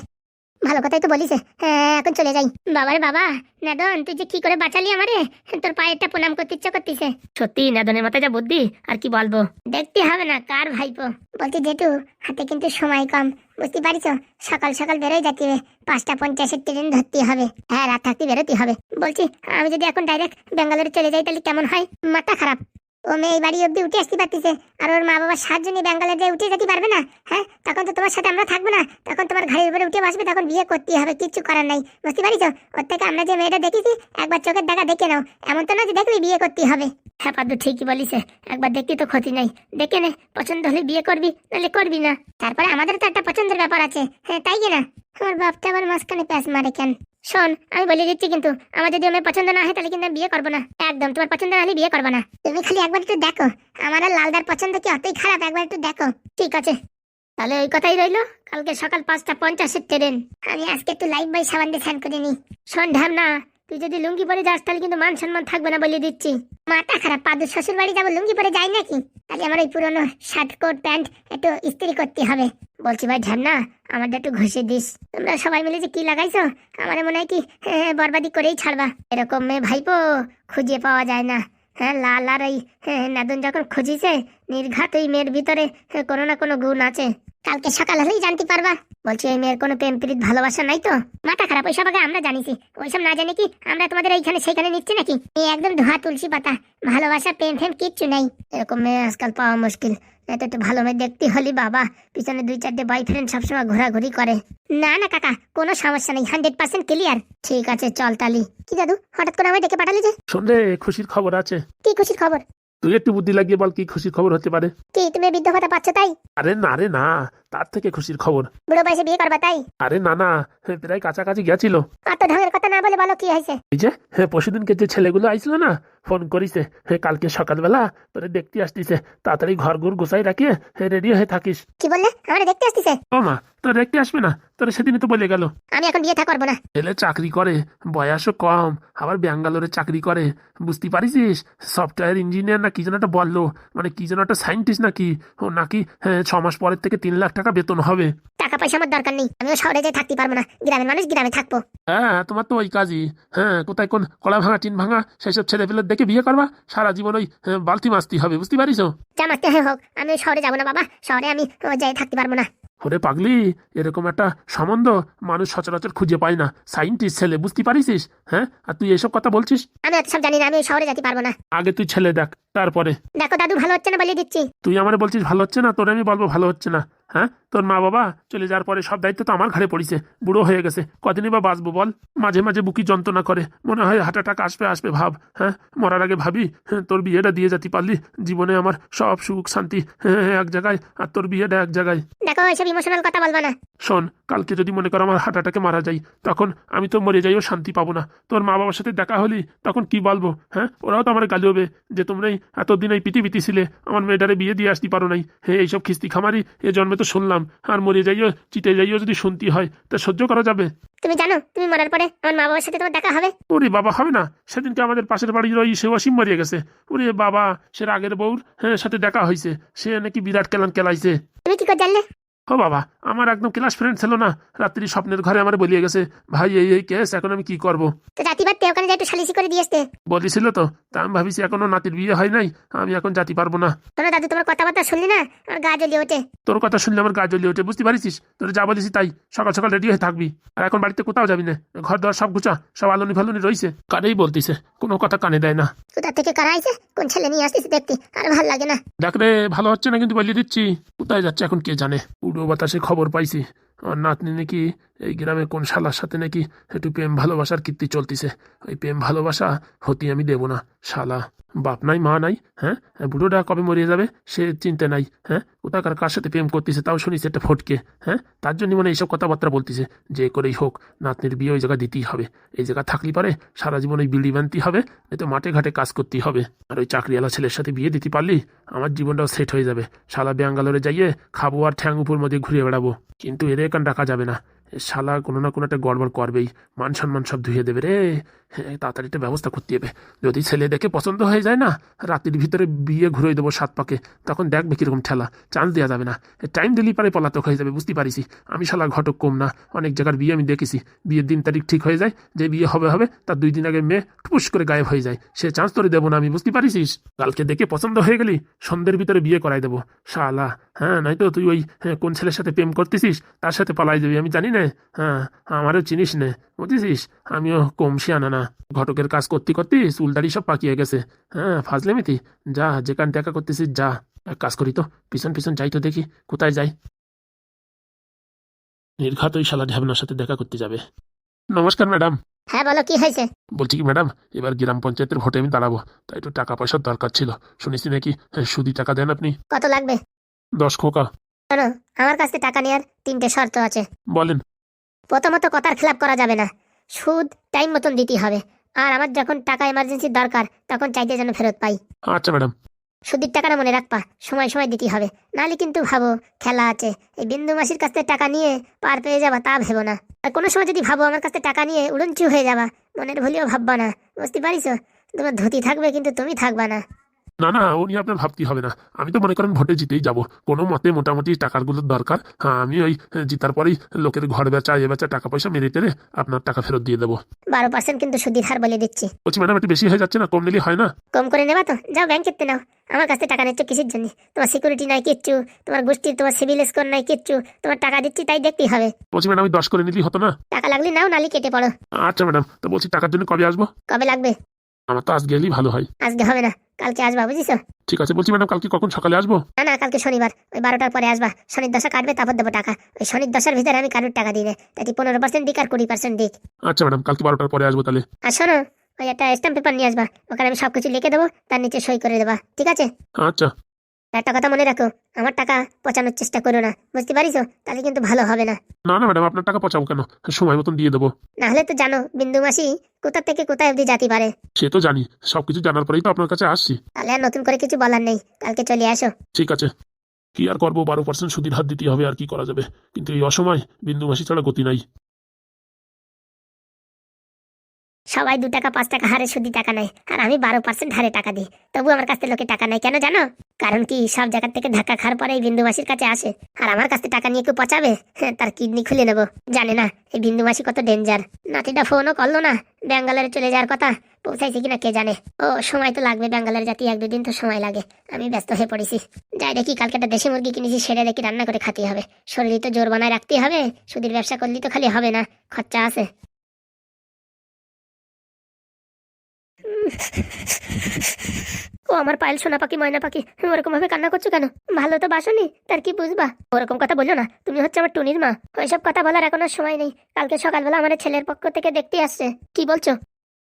ভালো কথাই তো বলিস। হ্যাঁ এখন চলে যাই। বাবারে বাবা নাদন তুই যে কি করে বাঁচালি আমারে? তোর পায়েরটা প্রণাম করতে ইচ্ছা করতিছে সত্যি নেদনের মাথায় যা বুদ্ধি আর কি বলব? দেখতে হবে না কার ভাইপো। বলছি জেঠু হাতে কিন্তু সময় কম। বুঝতে পারিস? সকাল সকাল বেরোয় যেতে হবে পাঁচটা পঞ্চাশের ট্রেন ধরতে হবে। হ্যাঁ রাত থাকতে বেরোতে হবে। বলছি আমি যদি এখন ডাইরেক্ট ব্যাঙ্গালোরে চলে যাই তাহলে কেমন হয়? মাথা খারাপ। ও মেয়ে এই বাড়ি অব্দি উঠে আসতে পারতেছে। আর ওর মা বাবার সাহায্য নিয়ে ব্যাঙ্গালোর দিয়ে উঠে যেতে পারবে না হ্যাঁ? তখন তো তোমার সাথে আমরা থাকব না। তখন তোমার ঘাড়ির উপরে উঠে বসবে, তখন বিয়ে করতেই হবে, কিচ্ছু করার নাই। বুঝতে পারিস ওর থেকে আমরা যে মেয়েটা দেখেছি, একবার চোখের দেখা দেখে নাও। এমন তো না যে দেখবি বিয়ে করতেই হবে। হ্যাঁ পাদ্দু ঠিকই বলিস একবার দেখতে তো ক্ষতি নাই। দেখে নে, পছন্দ হলে বিয়ে করবি, নাহলে করবি না। তারপরে আমাদের তো একটা পছন্দের ব্যাপার আছে। হ্যাঁ তাই কি না? আমার বাপটা আবার মাঝখানে প্যাস মারে কেন? শোন, আমি বলে দিচ্ছি কিন্তু, আমার যদি আমার পছন্দ না হয় তাহলে কিন্তু আমি বিয়ে করব না। একদম, তোমার পছন্দ না হলে বিয়ে করব না। তুমি খালি একবার একটু দেখো, আমার লালদার পছন্দ কি অতই খারাপ, একবার একটু দেখো। ঠিক আছে। তাহলে ওই কথাই রইল, কালকে সকাল পাঁচটা পঞ্চাশের ট্রেন আমি আজকে একটু লাইফ বাই সাবান দিয়ে স্নান করে নি শোন ঢ্যামনা তুই যদি লুঙ্গি পরে যাস তাহলে কিন্তু মান সম্মান থাকবে না বলে দিচ্ছি। মাথা খারাপ পাদু শ্বশুর বাড়ি যাব লুঙ্গি পরে যাই নাকি? তাহলে আমার ওই পুরনো শার্ট কোট প্যান্ট একটু ইস্ত্রি করতে হবে। বলছি ভাই ঢ্যামনা আমাদের একটু ঘষে দিস। তোমরা সবাই মিলে যে কি লাগাইছো আমার মনে হয় কি হ্যাঁ, বরবাদি করেই ছাড়বা। এরকম মেয়ে ভাইপো খুঁজে পাওয়া যায় না। হ্যাঁ লাল আর ওই হ্যাঁ, নাদন যখন খুঁজিছে নির্ঘাত ওই মেয়ের ভিতরে হ্যাঁ, কোনো না কোনো গুণ আছে। কালকে সকাল হলেই জানতে পারবা। বলছি এই মেয়ের কোনো প্রেম প্রীত ভালোবাসা নাই তো? মাথা খারাপ ওইসব আগে আমরা জানিছি। ওইসব না জানি কি আমরা তোমাদের এইখানে সেইখানে নিচ্ছি নাকি? এই একদম ধোয়া তুলসী পাতা ভালোবাসা প্রেম ফেম কিচ্ছু নেই। এরকম মেয়ে আজকাল পাওয়া মুশকিল। এত একটু ভালো মেয়ে দেখতে হলি বাবা। পিছনে দুই চারটে বয়ফ্রেন্ড সবসময় ঘোরাঘুরি করে। না না কাকা কোনো সমস্যা নেই হান্ড্রেড পার্সেন্ট ক্লিয়ার ঠিক আছে চল তালি। কি দাদু হঠাৎ করে আমায় ডেকে পাঠালি যে? শুনলে খুশির খবর আছে। কি খুশির খবর? তুই একটু বুদ্ধি লাগিয়ে বল কি খুশি খবর হতে পারে। কি তুমি বৃদ্ধ ভাতা পাচ্ছ তাই? আরে না রে না। তার থেকে খুশির খবর। বুড়ো বয়সে বিয়ে করবা তাই? আরে না না প্রায় কাছাকাছি গেছিল। অত ঢঙের কথা না বলে বলো কি হয়েছে? এই যে হ্যাঁ পরশুদিনকে যে ছেলেগুলো আইছিল না ফোন করিছে হ্যাঁ কালকে সকালবেলা তোরে দেখতে আসতিছে। তাড়াতাড়ি ঘর ঘুর গুছাই রাখিয়ে হ্যাঁ রেডি হয়ে থাকিস। কি বললে? আমার দেখতে আসতেছে? ও মা তোর দেখতে আসবে না তোর সেদিনই তো বলে গেল। আমি এখন বিয়ে থা করব না। ছেলে চাকরি করে বয়সও কম আবার ব্যাঙ্গালোরে চাকরি করে। বুঝতে পারিস সফটওয়্যার ইঞ্জিনিয়ার না কি যেন একটা বলল মানে কি যেন একটা সায়েন্টিস্ট নাকি ও নাকি হ্যাঁ, ছ মাস পরের থেকে তিন লাখ টাকা বেতন হবে। টাকা পয়সা আমার দরকার নেই আমিও শহরে যেয়ে থাকতে পারব না গ্রামের মানুষ গ্রামে থাকব। হ্যাঁ তোমার তো ওই কাজই। হ্যাঁ কোথায় কোন কলা ভাঙা টিন ভাঙা সেসব ছেলে পেলে দেখে বিয়ে করবা? সারা জীবন ওই হ্যাঁ, বালতি মাস্তি হবে বুঝতে পারিস যা মারতে হয় হোক আমি শহরে যাব না বাবা শহরে আমি ও, যাই থাকতে পারব না। ওরে পাগলি এরকম একটা সম্বন্ধ মানুষ সচরাচর খুঁজে পায় না সাইন্টিস্ট ছেলে বুঝতে পারিস হ্যাঁ আর তুই এসব কথা বলছিস? আমি এত সব জানি না আমি শহরে যেতে পারব না। আগে তুই ছেলে দেখ তারপরে। দেখো দাদু ভালো হচ্ছে না বলে দিচ্ছি। তুই আমার বলছিস ভালো হচ্ছে না তোর আমি বলব ভালো হচ্ছে না। হ্যাঁ? তোর মা বাবা চলে যাওয়ার পরে সব দায়িত্ব তো আমার ঘাড়ে পড়িছে। বুড়ো হয়ে গেছে। কদিনই বা বাঁচবো বল? মাঝে মাঝে বুকি যন্ত্রণা করে। মনে হয় হার্ট অ্যাটাক আসবে আসবে ভাব। হ্যাঁ? মরার আগে ভাবি হ্যাঁ, তোর বিয়েটা দিয়ে যেতে পারলি। জীবনে আমার সব সুখ শান্তি হ্যাঁ, এক জায়গায় আর তোর বিয়েটা এক জায়গায়। দেখো ওইসব ইমোশনাল কথা বলবা না। শোন কালকে যদি মনে করো আমার হার্ট অ্যাটাকে মারা যাই তখন আমি তো মরে যাইও শান্তি পাবো না। তোর মা বাবার সাথে দেখা হলি তখন কি বলব? হ্যাঁ? ওরাও তো আমার গালি হবে যে তোমরাই এতদিন এই পৃথিবীতে ছিলে আমার মেয়েটারে বিয়ে দিয়ে আসতে পারো নাই। হ্যাঁ এইসব খিস্তি খামারি এ জন্মে তো শুনলাম। আর মরে যাইও চিতে যাইও যদি শুনতি হয় তা সহ্য করা যাবে। তুমি জানো তুমি মরার পরে আমার মা বাবার সাথে তোমার দেখা হবে? ওরে বাবা হবে না। সেদিনকে আমাদের পাশের বাড়ির ওই সে অসীম মরিয়ে গেছে। ওরে বাবা সে আগের বউর হ্যাঁ সাথে দেখা হয়েছে সে নাকি বিরাট কেলান কেলাইছে। তুমি কি করে জানলে? ও বাবা আমার একদম ক্লাস ফ্রেন্ড ছিল না। রাত্রি স্বপ্নের ঘরে আমার বলিয়ে গেছে ভাই এই এই কেস এখন আমি কি করব? তো জাতি বাদতে ওখানে একটু সালিসি করে দিয়ে আসতে বলেছিল তো তা আমি ভাবিছি এখনও নাতির বিয়ে হয় নাই আমি এখন জাতি পারব না। তোমরা দাদু তোমার কথাবার্তা শুনলি না? আমার গা জ্বলিয়ে ওঠে। তোর কথা শুনলে আমার গা জ্বলিয়ে ওঠে বুঝতে পারিস তোর যা বলেছি তাই সকাল সকাল রেডি হয়ে থাকবি। আর এখন বাড়িতে কোথাও যাবি না ঘর দর সব গুছা সব আলোনি ফালুনি রইছে। কানেই বলতিছে কোনো কথা কানে দেয় না। কোথা থেকে কারা আইছে? কোন ছেলে নিয়ে আসতেছে দেখতে আর ভালো লাগে না। দেখ রে ভালো হচ্ছে না কিন্তু বলিয়ে দিচ্ছি। কোথায় যাচ্ছে এখন কে জানে? উড়ো বাতাসে খবর পাইছি। আর নাতনি নাকি এই গ্রামে কোন শালার সাথে নাকি একটু প্রেম ভালোবাসার কীর্তি চলতিছে? ওই প্রেম ভালোবাসা হতি আমি দেবো না, শালা। বাপ নাই, মা নাই হ্যাঁ? বুড়োটা কবে মরিয়ে যাবে? সে চিন্তা নাই হ্যাঁ? কোথাকার কার সাথে প্রেম করতেছে তাও শুনিস একটা ফটকে হ্যাঁ? তার জন্য মানে এইসব কথাবার্তা বলতেছে। যে করেই হোক, নাতনির বিয়ে ওই জায়গা দিতেই হবে। এই জায়গা থাকলে পারে সারা জীবন ওই বিল্ডি বানতে হবে তো মাঠে ঘাটে কাজ করতেই হবে। আর ওই চাকরিওয়ালা ছেলের সাথে বিয়ে দিতে পারলি, আমার জীবনটাও সেট হয়ে যাবে। শালা ব্যাঙ্গালোরে যাইয়ে খাব আর ঠ্যাং উপর মধ্যে ঘুরে বেড়াবো। কিন্তু এর এখান রাখা যাবে না। শালা কোনো না কোনো একটা গড়বড় করবেই। মান সম্মান সব ধুয়ে দেবে রে। হ্যাঁ তাড়াতাড়ি একটা ব্যবস্থা করতে হবে। যদি ছেলে দেখে পছন্দ হয়ে যায় না রাত্রির ভিতরে বিয়ে ঘুরে দেবো সাত পাকে। তখন দেখবে কীরকম ঠেলা। চান্স দেওয়া যাবে না। টাইম দিলেই পারে পলাতক হয়ে যাবে বুঝতে পারিছি আমি শালা ঘটক কম না। অনেক জায়গার বিয়ে আমি দেখেছি। বিয়ের দিন তারিখ ঠিক হয়ে যায় যে বিয়ে হবে হবে তার দুই দিন আগে মেয়ে টুপুস করে গায়েব হয়ে যায়। সে চান্স তোরে দেবো না আমি বুঝতে পারিস কালকে দেখে পছন্দ হয়ে গেলি সন্ধ্যের ভিতরে বিয়ে করাই দেবো। শালা হ্যাঁ নয়তো তুই ওই হ্যাঁ, কোন ছেলের সাথে প্রেম করতেছিস তার সাথে পালাই যাবি আমি জানি না হ্যাঁ আমারও চিনিস নে বুঝেছিস? আমিও কম শিয়ানা না। ঘটকের কাজ করতে করতে চুলদারি সব পাকিয়ে গেছে। হ্যাঁ ফাজলে মিতি যা যেখান দেখা করতেছিস যা। এক কাজ করি তো পিছন পিছন যাই তো দেখি কোথায় যাই। নির্ঘাত ওই শালা ঢ্যাবনার সাথে দেখা করতে যাবে। নমস্কার ম্যাডাম। হ্যাঁ বলো কি হয়েছে? বলছি কি ম্যাডাম এবার গ্রাম পঞ্চায়েতের ভোটে আমি দাঁড়াবো। তাই একটু টাকা পয়সার দরকার ছিল। শুনেছি নাকি হ্যাঁ, সুদি টাকা দেন আপনি। কত লাগবে? দশ খোকা। শোনো আমার কাছে টাকা নেওয়ার তিনটে শর্ত আছে। বলেন। প্রথমত কথার খেলাপ করা যাবে না। সুদ টাইম মতন দিতে হবে। আর আমার যখন টাকা এমার্জেন্সি দরকার তখন চাইতে যেন ফেরত পাই। আচ্ছা ম্যাডাম সুদের টাকাটা মনে রাখবা সময় সময় দিতে হবে। নাহলে কিন্তু ভাবো খেলা আছে। এই বিন্দু মাসির কাছ থেকে টাকা নিয়ে পার পেয়ে যাবা তা ভেবো না। আর কোনো সময় যদি ভাবো আমার কাছ থেকে টাকা নিয়ে উড়নচু হয়ে যাবা মনের ভুলেও ভাববা না। বুঝতে পারিস তোমার ধুতি থাকবে কিন্তু তুমি থাকবা না। না না ও নিয়ে আপনার ভাবতে হবে না। আমি তো মনে করেন ভোটে জিতেই যাব। কোনো মতে মোটামুটি টাকাগুলোর দরকার। হ্যাঁ আমি ওই জিতার পরেই লোকের ঘর বেচা এ বেচা টাকা পয়সা মেরে টেরে আপনার টাকা ফেরত দিয়ে দেবো। বারো পার্সেন্ট কিন্তু সুদের হার বলে দিচ্ছি। বলছি ম্যাডাম একটু বেশি হয়ে যাচ্ছে না? কম নিলে হয় না? কম করে নেবা তো। যাও ব্যাংকেতে নাও। আমার কাছে টাকা নিচ্ছ কিসের জন্য? তোমার সিকিউরিটি নাই কিচ্ছু। তোমার গোষ্ঠীর তোমার সিভিল স্কোর নাই কিচ্ছু। তোমার টাকা দিচ্ছি তাই দেখতেই হবে। বলছি ম্যাডাম আমি দশ করে নিলেই হতো না? টাকা লাগলে নাও নালি কেটে পড়ো। আচ্ছা ম্যাডাম তো বলছি টাকার জন্য কবে আসব? কবে লাগবে? আমার তো আজ গেলেই ভালো হয়। আজকে হবে না কালকে আসবা বুঝিস ঠিক আছে বলছি ম্যাডাম কালকে কখন সকালে আসব? না না কালকে শনিবার ওই বারোটার পরে আসবা। শনির দশা কাটবে তারপর দেবো টাকা। ওই শনির দশার ভিতরে আমি কারুর টাকা দিই না। তাই পনেরো পার্সেন্ট দিক আর কুড়ি পার্সেন্ট দিক। আচ্ছা ম্যাডাম কালকে বারোটার পরে আসব তাহলে। আর শোনো ওই একটা স্ট্যাম্প পেপার নিয়ে আসবা। ওখানে আমি সবকিছু লিখে দেবো তার নিচে সই করে দেবা। ঠিক আছে? আচ্ছা। একটা কথা মনে রাখো আমার টাকা পচানোর চেষ্টা করো না বুঝতে পারিস তাহলে কিন্তু ভালো হবে না। না না ম্যাডাম আপনার টাকা পচাবো কেন? সময় মতন দিয়ে দেবো। না হলে তো জানো বিন্দু মাসি কোথা থেকে কোথায় অবধি জাতি পারে। সে তো জানি সবকিছু জানার পরেই তো আপনার কাছে আসছি। তাহলে আর নতুন করে কিছু বলার নেই কালকে চলে আসো। ঠিক আছে। কি আর করব বারো পার্সেন্ট সুদির হাত দিতে হবে আর কি করা যাবে? কিন্তু এই অসময় বিন্দু মাসি ছাড়া গতি নাই। সবাই দু টাকা পাঁচ টাকা হারে সুদি টাকা নেয়। আর আমি বারো পার্সেন্ট হারে টাকা দিই। তবু আমার কাছ থেকে লোকে টাকা নেয়। কেন জানো? কারণ কি সব জায়গা থেকে ধাক্কা খাওয়ার পরে এই বিন্দু মাসির কাছে আসে। আর আমার কাছ থেকে টাকা নিয়ে কেউ পচাবে? হ্যাঁ, তার কিডনি খুলে নেব। জানে না এই বিন্দু মাসি কত ডেঞ্জার নাতিটা ফোনও করল না ব্যাঙ্গালোরে চলে যাওয়ার কথা। পৌঁছাইছে কিনা কে জানে? ও সময় তো লাগবে ব্যাঙ্গালোর জাতি এক দুদিন তো সময় লাগে। আমি ব্যস্ত হয়ে পড়েছি। যাই দেখি কালকে একটা দেশি মুরগি কিনেছি সেরে দেখি রান্না করে খাতে হবে। শরীরে তো জোর বানায় রাখতে হবে। সুদির ব্যবসা করলে তো খালি হবে না। খরচা আছে। ও, আমার পায়েল সোনা পাখি, ময়না পাখি ওরকম ভাবে কান্না করছ কেন? ভালো তো বাসনি, তার কি বুঝবা? ওরকম কথা বলল না, তুমি হচ্ছে আমার টুনির মা। ওইসব কথা বলার এখন সময় নেই, কালকে সকালবেলা আমার ছেলের পক্ষ থেকে দেখতে আসছে। কি বলছো?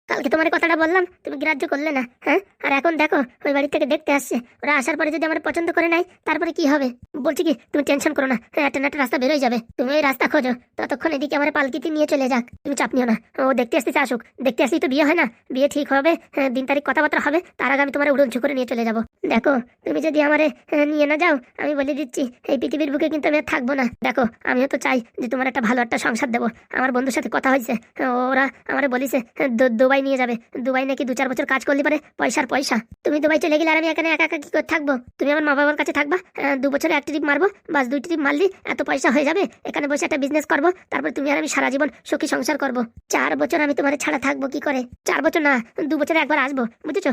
কালকে তোমার কথাটা বললাম তুমি গ্রাহ্য করলে না হ্যাঁ? আর এখন দেখো ওই বাড়ি থেকে দেখতে আসছে। ওরা আসার পরে যদি আমার পছন্দ করে নাই তারপরে কি হবে? বলছি কি তুমি টেনশন করো না হ্যাঁ একটা না একটা রাস্তা বেরোয় যাবে। তুমি ওই রাস্তা খোঁজো ততক্ষণ এদিকে আমার পালকিতে নিয়ে চলে যাক। তুমি চাপ নিও না ও দেখতে আসতেছে আসুক দেখতে আসলেই তো বিয়ে হয় না বিয়ে ঠিক হবে হ্যাঁ, দিন তারিখ কথাবার্তা হবে তার আগে আমি তোমার উড়নছু করে নিয়ে চলে যাব। দেখো তুমি যদি আমারে হ্যাঁ, নিয়ে না যাও আমি বলে দিচ্ছি এই পৃথিবীর বুকে কিন্তু আমি থাকব না। দেখো আমিও তো চাই যে তোমার একটা ভালো একটা সংসার দেবো। আমার বন্ধুর সাথে কথা হয়েছে হ্যাঁ, ওরা আমার বলিছে হ্যাঁ, দু- দুবাই নিয়ে যাবে। দুবাই নাকি দু চার বছর কাজ করলে পারে পয়সার পয়সা। তুমি দুবাই চলে গেলে আর আমি এখানে একা একা কি করে থাকব? তুমি আমার মা বাবার কাছে থাকবা দু বছরে এক ট্রিপ মারবো বাস দুই ট্রিপ মারলি এত পয়সা হয়ে যাবে? এখানে বসে একটা বিজনেস করব তারপর তুমি আর আমি সারা জীবন সুখী সংসার করব। চার বছর আমি তোমার ছাড়া থাকব কি করে? চার বছর না দু বছরে একবার আসব বুঝেছ?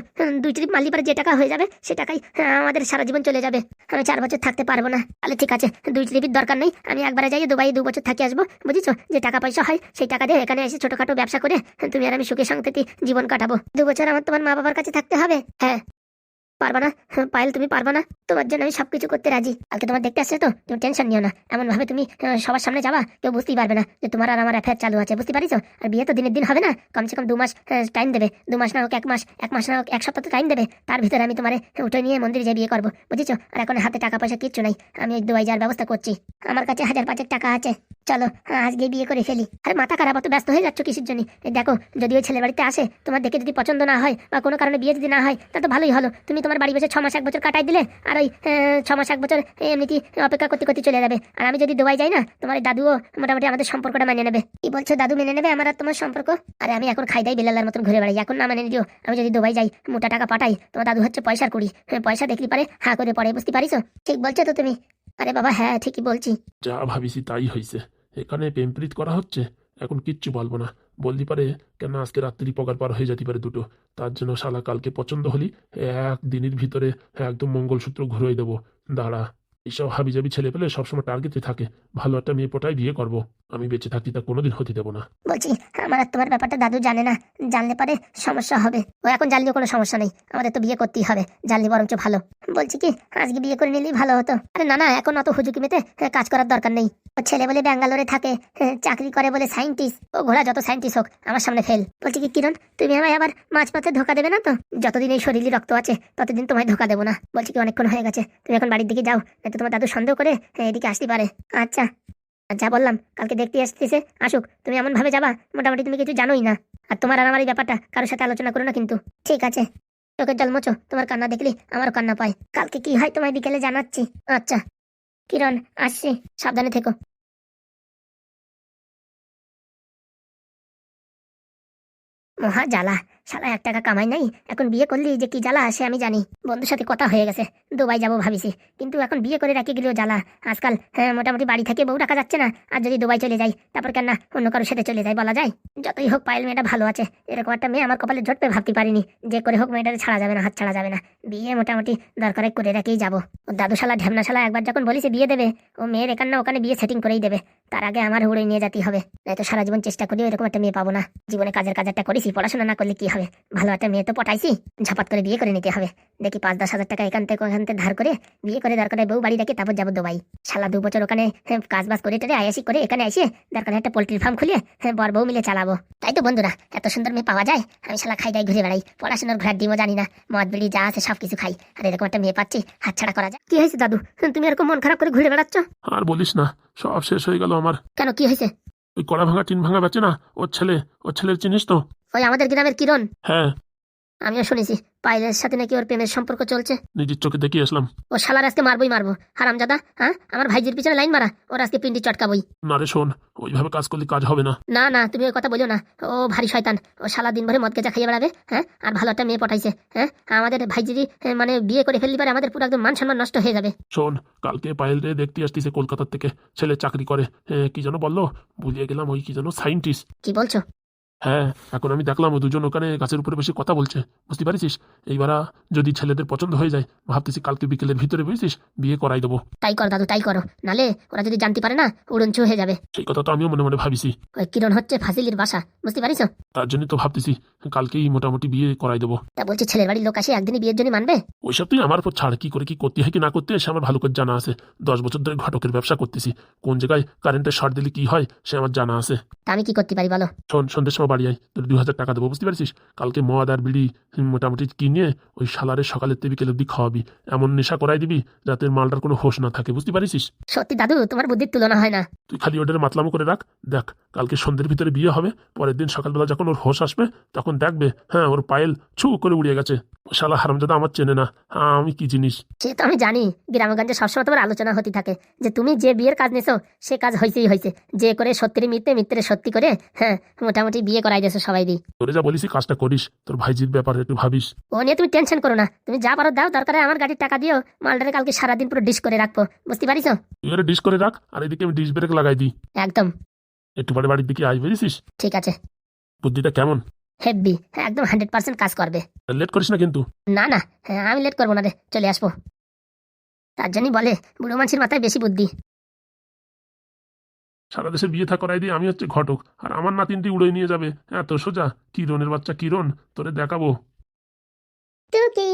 দুই ট্রিপ মারলি পরে যে টাকা হয়ে যাবে সে টাকাই হ্যাঁ, আমাদের সারা জীবন চলে যাবে। আমি চার বছর থাকতে পারব না। তাহলে ঠিক আছে দুই ট্রিপের দরকার নেই আমি একবারে যাই দুবাই দু বছর থাকি আসব বুঝেছ? যে টাকা পয়সা হয় সেই টাকা দিয়ে এখানে এসে ছোটখাটো ব্যবসা করে তুমি আর আমি সুখী সুখে শান্তিতে জীবন কাটাবো। দু বছর আমার তোমার মা বাবার কাছে থাকতে হবে। হ্যাঁ। পারবা না। হ্যাঁ, পায়েল তুমি পারবা না। তোমার জন্য আমি সবকিছু করতে রাজি। কালকে তোমার দেখতে আসছে তো তুমি টেনশন নিও না। এমন ভাবে তুমি সবার সামনে যাবা কেউ বুঝতেই পারবে না যে তোমার আর আমার অ্যাফেয়ার চালু আছে। বুঝতে পারিছো? আর বিয়ে তো দিনের দিন হবে না। কমসে কম দু মাস টাইম দেবে। দু মাস না হোক এক মাস এক মাস না হোক এক সপ্তাহ তো টাইম দেবে। তার ভিতরে আমি তোমার উঠে নিয়ে মন্দিরে যে বিয়ে করব। বুঝেছ? আর এখন হাতে টাকা পয়সা কিচ্ছু নাই। আমি ওই দুবাই যাওয়ার ব্যবস্থা করছি। আমার কাছে হাজার পাঁচেক টাকা আছে। চলো আজকে বিয়ে করে ফেলি। আরে মাথা খারাপ অত ব্যস্ত হয়ে যাচ্ছ কিসের জন্য? দেখো যদি ওই ছেলের বাড়িতে আসে তোমার দেখে যদি পছন্দ না হয় বা কোনো কারণে বিয়ে যদি না হয় তা তো ভালোই হলো। তুমি তোমার বাড়ি বসে ছ মাস এক বছর কাটাই দিলে আর ওই আহ, ছ মাস এক বছর এমনিতে অপেক্ষা করতে করতে চলে যাবে। আর আমি যদি দুবাই যাই না তোমার দাদুও মোটামুটি আমাদের সম্পর্কটা মেনে নেবে। কি বলছো দাদু মেনে নেবে আমার আর তোমার সম্পর্ক? আরে আমি এখন খাই দাই বেলালার মতন ঘুরে বেড়াই এখন না মেনে নিও। আমি যদি দুবাই যাই মোটা টাকা পাঠাই তোমার দাদু হচ্ছে পয়সার কুড়ি হ্যাঁ, পয়সা দেখলি পারে হ্যাঁ করে পড়ে বুঝতে পারিস ঠিক বলছো তো তুমি? আরে বাবা হ্যাঁ ঠিকই বলছি। যা ভাবিছি তাই হয়েছে এখানে প্রেমপ্রীত করা হচ্ছে? এখন কিচ্ছু বলব না। বলতে পারে, কেন আজকে রাত্রি পকার পার হয়ে যেতে পারে দুটো? তার জন্য শালা কালকে পছন্দ হলি এক দিনের ভিতরে একদম মঙ্গলসূত্র ঘুরিয়ে দেবো। দাঁড়া, এইসব হাবিজাবি ছেলে পেলে সবসময় টার্গেটে থাকে। ভালো একটা মেয়ে পটাই বিয়ে করব। আমি বেঁচে থাকতে তা কোনোদিন হতে দেবো না। বলছি, আমার তোমার ব্যাপারটা দাদু জানে না। জানলে পারে সমস্যা হবে। ও এখন জানলেও কোনো সমস্যা নেই। আমাদের তো বিয়ে করতেই হবে। জানলে বরঞ্চ ভালো। বলছি কি, আজকে বিয়ে করে নিলেই ভালো হতো। আরে না না, এখন অত হুজুকি মেতে কাজ করার দরকার নেই। ও ছেলে বলে ব্যাঙ্গালোরে থাকে চাকরি করে বলে সাইন্টিস্ট ও ঘোড়া যত সাইন্টিস্ট হোক, আমার সামনে ফেল। বলছি কি, কিরণ, তুমি আমায় আবার মাঝপথে ধোকা দেবে না তো? যতদিন এই শরীরে রক্ত আছে, ততদিন তোমায় ধোকা দেবো না। বলছি কি, অনেকক্ষণ হয়ে গেছে। তুমি এখন বাড়ির দিকে যাও তোমার দাদু সন্দেহ করে এদিকে আসতে পারে। আচ্ছা। যা বললাম, কালকে দেখতে আসতেছে। আসুক, তুমি এমন ভাবে যাবা, মোটামুটি তুমি কিছু জানোই না। আর তোমার আর আমার এই ব্যাপারটা কারোর সাথে আলোচনা করো না কিন্তু। ঠিক আছে। চোখের জল মোচো তোমার কান্না দেখলি আমারও কান্না পায়। কালকে কি হয় তোমায় বিকেলে জানাচ্ছি। আচ্ছা। কিরণ, আসছি। সাবধানে থেকো। মহা জ্বালা সারা এক টাকা কামাই নাই, এখন বিয়ে করলি যে কি জ্বালা সে আমি জানি। বন্ধুর সাথে কথা হয়ে গেছে, দুবাই যাব ভাবিছি, কিন্তু এখন বিয়ে করে রাখি গেলেও জ্বালা। আজকাল হ্যাঁ মোটামুটি বাড়ি থেকে বউ রাখা যাচ্ছে না, আর যদি দুবাই চলে যাই, তারপর কেন না অন্য কারোর সাথে চলে যায় বলা যায়। যতই হোক পায়েল মেয়েটা ভালো আছে, এরকম একটা মেয়ে আমার কপালে জটপে ভাবতে পারিনি, যে করে হোক মেয়েটাকে ছাড়া যাবে না, হাত ছাড়া যাবে না। বিয়ে মোটামুটি দরকারে করে রেখেই যাব। দাদুশালা, ঢ্যামনাশালা একবার যখন বলিছে বিয়ে দেবে, ও মেয়ের এখান না ওখানে বিয়ে সেটিং করেই দেবে। তার আগে আমার উড়ে নিয়ে যেতে হবে, নয়তো সারা জীবন চেষ্টা করি এরকম একটা মেয়ে পাবো না। জীবনে কাজের কাজেরটা করেছি পড়াশোনা না করলে কি হবে? ভালো একটা মেয়ে তো পটাইছি ঝাপাত করে বিয়ে করে নিতে হবে। দেখি পাঁচ দশ হাজার টাকা এখান থেকে ওখান থেকে ধার করে বিয়ে করে দরকার বউ বাড়ি রেখে তারপর যাব দুবাই। শালা দু বছর ওখানে হ্যাঁ, কাজ বাজ করে টেরে আয়াসি করে এখানে এসে দরকার একটা পোল্ট্রি ফার্ম খুলে হ্যাঁ, বর বউ মিলে চালাবো। তাই তো বন্ধুরা এত সুন্দর মেয়ে পাওয়া যায় আমি শালা খাই দাই ঘুরে বেড়াই। পড়াশোনার ঘোরার ডিমও জানি না মদ বিড়ি যা আছে সব কিছু খাই। আর এরকম একটা মেয়ে পাচ্ছি হাত ছাড়া করা যায়। কি হয়েছে দাদু? তুমি এরকম মন খারাপ করে ঘুরে বেড়াচ্ছ? আর বলিস না সব শেষ হয়ে গেল আমার। কেন কি হয়েছে? ওই কড়া ভাঙা টিন ভাঙা বেচে না ওর ছেলে ওর ছেলের চিনিস তো? ওই আমাদের গ্রামের কিরণ? হ্যাঁ। আমিও শুনেছি পাইলের সাথে নাকি ওর প্রেমের সম্পর্ক চলছে। নিজের চোখে দেখিয়ে আসলাম। ও শালার আজকে মারবই মারবো। হারাম দাদা হ্যাঁ? আমার ভাইজির পিছনে লাইন মারা ওর আজকে পিন্ডি চটকাবই। না রে শোন ওইভাবে কাজ করলে কাজ হবে না। না না তুমি ওই কথা বলিও না। ও ভারী শয়তান ও সারা দিন ভরে মদ গেজা খাইয়ে বেড়াবে হ্যাঁ? আর ভালো একটা মেয়ে পটাইছে হ্যাঁ? আমাদের ভাইজিরি মানে বিয়ে করে ফেললি পারে আমাদের পুরো একদম মান সম্মান নষ্ট হয়ে যাবে। শোন কালকে পায়েল রে দেখতে আসতিছে কলকাতার থেকে ছেলে চাকরি করে এ, কি যেন বলল? ভুলিয়ে গেলাম ওই কি যেন সাইন্টিস্ট কি বলছো? হ্যাঁ এখন আমি দেখলাম দুজন ওখানে গাছের উপরে বসে কথা বলছে। বুঝতে পারিস এইবার যদি ছেলেদের পছন্দ হয়ে যায় ভাবতেছি কালকে বিকেলের ভিতরে বুঝছিস? বিয়ে করাই দেবো। তাই কর দাদু তাই করো। নালে ওরা যদি জানতে পারে না উড়নচু হয়ে যাবে। সেই কথা তো আমিও মনে মনে ভাবিছি। ওই কিরণ হচ্ছে ফাজিলির বাসা বুঝতে পারিস তার জন্য তো ভাবতেছি কালকেই মোটামুটি বিয়ে করাই দেবো। তা বলছি ছেলের বাড়ির লোক আসে একদিনই বিয়ের জন্য মানবে? ওইসব তুই আমার উপর ছাড় কি করে কি করতে হয় কি না করতে হয় সে আমার ভালো করে জানা আছে। দশ বছর ধরে ঘটকের ব্যবসা করতেছি। কোন জায়গায় কারেন্টের শর্ট দিলে কি হয় সে আমার জানা আছে। তা আমি কি করতে পারি বলো? শোন সন্ধ্যের সময় বাড়ি আয় তোর দু হাজার টাকা দেবো বুঝতে পারছিস? কালকে মদ আর বিড়ি মোটামুটি কিনে ওই সালারে সকালের থেকে বিকেল অব্দি খাওয়াবি। এমন নেশা করাই দিবি যাতে মালটার কোনো হোশ না থাকে বুঝতে পারিস সত্যি দাদু তোমার বুদ্ধির তুলনা হয় না। তুই খালি ওটার মাতলামো করে রাখ দেখ কালকে সন্ধ্যের ভিতরে বিয়ে হবে পরের দিন সকালবেলা যখন ওর হোশ আসবে তখন দেখবে হ্যাঁ ওর পায়েল ছু করে উড়িয়ে গেছে। শালা হারামজাদা আমার চেনে না হ্যাঁ, আমি কি জিনিস? সে তো আমি জানি গ্রামগঞ্জে সবসময় তোমার আলোচনা হতে থাকে যে তুমি যে বিয়ের কাজ নিছো সে কাজ হয়েছেই হয়েছে যে করে সত্যি মিথ্যে মিথ্যে সত্যি করে হ্যাঁ মোটামুটি বিয়ে করাই দিয়েছ সবাই দিয়ে তোরে যা বলিস কাজটা করিস তোর ভাইজির ব্যাপারে একটু ভাবিস। ও নিয়ে তুমি টেনশন করো না তুমি যা পারো দাও দরকারে আমার গাড়ির টাকা দিও মালটারে কালকে সারাদিন পুরো ডিশ করে রাখব বুঝতে পারিস? তুই ওরা ডিশ করে রাখ আর এদিকে আমি ডিশ ব্রেক লাগাই দিই। একদম। একটু পরে বাড়ির দিকে আসবে ঠিক আছে। বুদ্ধিটা কেমন? হেভি একদম হান্ড্রেড পার্সেন্ট কাজ করবে। লেট করিস না কিন্তু? না না হ্যাঁ আমি লেট করব না রে চলে আসব। তার জন্যই বলে বুড়ো মানুষের মাথায় বেশি বুদ্ধি। সারা দেশে বিয়ে থা দিয়ে আমি হচ্ছে ঘটক। আর আমার নাতিনটি উড়ে নিয়ে যাবে। এত সোজা। কিরণের বাচ্চা কিরণ, তোরে দেখাবো। টুকি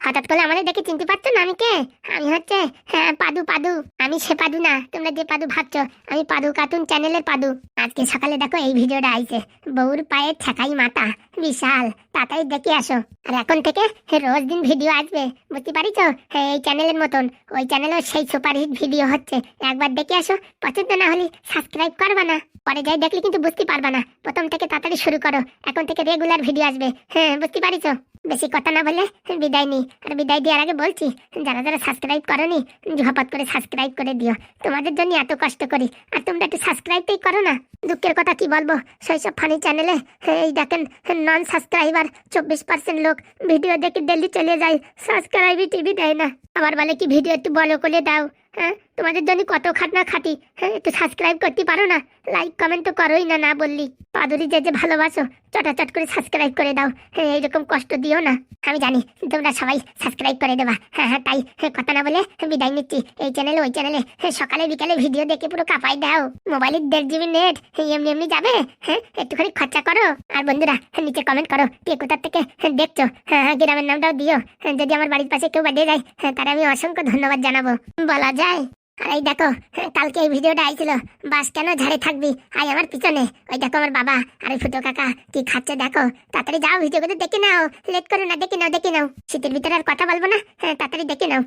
হঠাৎ করে আমাদের দেখে চিনতে পারছ না আমি কে আমি হচ্ছে হ্যাঁ পাদু পাদু। আমি সে পাদু না। তোমরা যে পাদু ভাবছ, আমি পাদু কার্টুন চ্যানেলের পাদু। আজকে সকালে দেখো এই ভিডিওটা আইছে। বউর পায়ে ঠেকাই মাথা। বিশাল। তাড়াতাড়ি দেখে আসো। আর এখন থেকে রোজ দিন ভিডিও আসবে বুঝতে পারিছো? হ্যাঁ, এই চ্যানেলের মতন। ওই চ্যানেলেও সেই সুপারহিট ভিডিও হচ্ছে। একবার দেখে আসো পছন্দ না হলে সাবস্ক্রাইব করবা না। পরে যাই দেখলে কিন্তু বুঝতে পারবা না। প্রথম থেকে তাড়াতাড়ি শুরু করো। এখন থেকে রেগুলার ভিডিও আসবে। হ্যাঁ বুঝতে পারিছো? বেশি কথা না বলে বিদায় নি আর বিদায় দেওয়ার আগে বলছি যারা যারা সাবস্ক্রাইব করনি ঝপাত করে সাবস্ক্রাইব করে দিও। তোমাদের জন্য এত কষ্ট করি। আর তোমরা একটু সাবস্ক্রাইবটাই করো না। দুঃখের কথা কি বলব? সেই সব ফানি চ্যানেলে এই দেখেন নন সাবস্ক্রাইবার চব্বিশ পার্সেন্ট লোক ভিডিও দেখে ডেলি চলে যায় সাবস্ক্রাইবই টিভি দেয় না আবার বলে কি ভিডিও একটু বলো করে দাও হ্যাঁ তোমাদের জন্য কত খাটনা খাটি। হ্যাঁ একটু সাবস্ক্রাইব করতে পারো না? লাইক কমেন্ট তো করোই না না বললি। পাদুরি যে যে ভালোবাসো চটাচট করে সাবস্ক্রাইব করে দাও। হ্যাঁ এইরকম কষ্ট দিও না। আমি জানি তোমরা সবাই সাবস্ক্রাইব করে দেবা। হ্যাঁ হ্যাঁ তাই হ্যাঁ, কথা না বলে বিদায় নিচ্ছি। এই চ্যানেলে ওই চ্যানেলে হ্যাঁ, সকালে বিকালে ভিডিও দেখে পুরো কাপাই দাও। মোবাইলের দেড় জিবি নেট এমনি এমনি যাবে? হ্যাঁ একটুখানি খরচা করো। আর বন্ধুরা হ্যাঁ, নিচে কমেন্ট করো কে কোথার থেকে হ্যাঁ, দেখছ? হ্যাঁ হ্যাঁ গ্রামের নামটাও দিও। হ্যাঁ, যদি আমার বাড়ির পাশে কেউ বাড়িয়ে যায় হ্যাঁ তারা আমি অসংখ্য ধন্যবাদ জানাব। বলা যায়। এই দেখো, কালকে এই ভিডিওটা আইছিল। বাস কেন ঝাড়ে থাকবি? আই আমার পিছনে। ওই দেখো আমার বাবা আর ফুটো কাকা কি খাচ্ছে, দেখো। তাড়াতাড়ি যাও ভিডিও ভিডিওগুলো দেখে নাও। লেট করো না, দেখে নাও দেখে নাও। শীতের ভিতরে আর কথা বলব না? হ্যাঁ তাড়াতাড়ি দেখে নাও।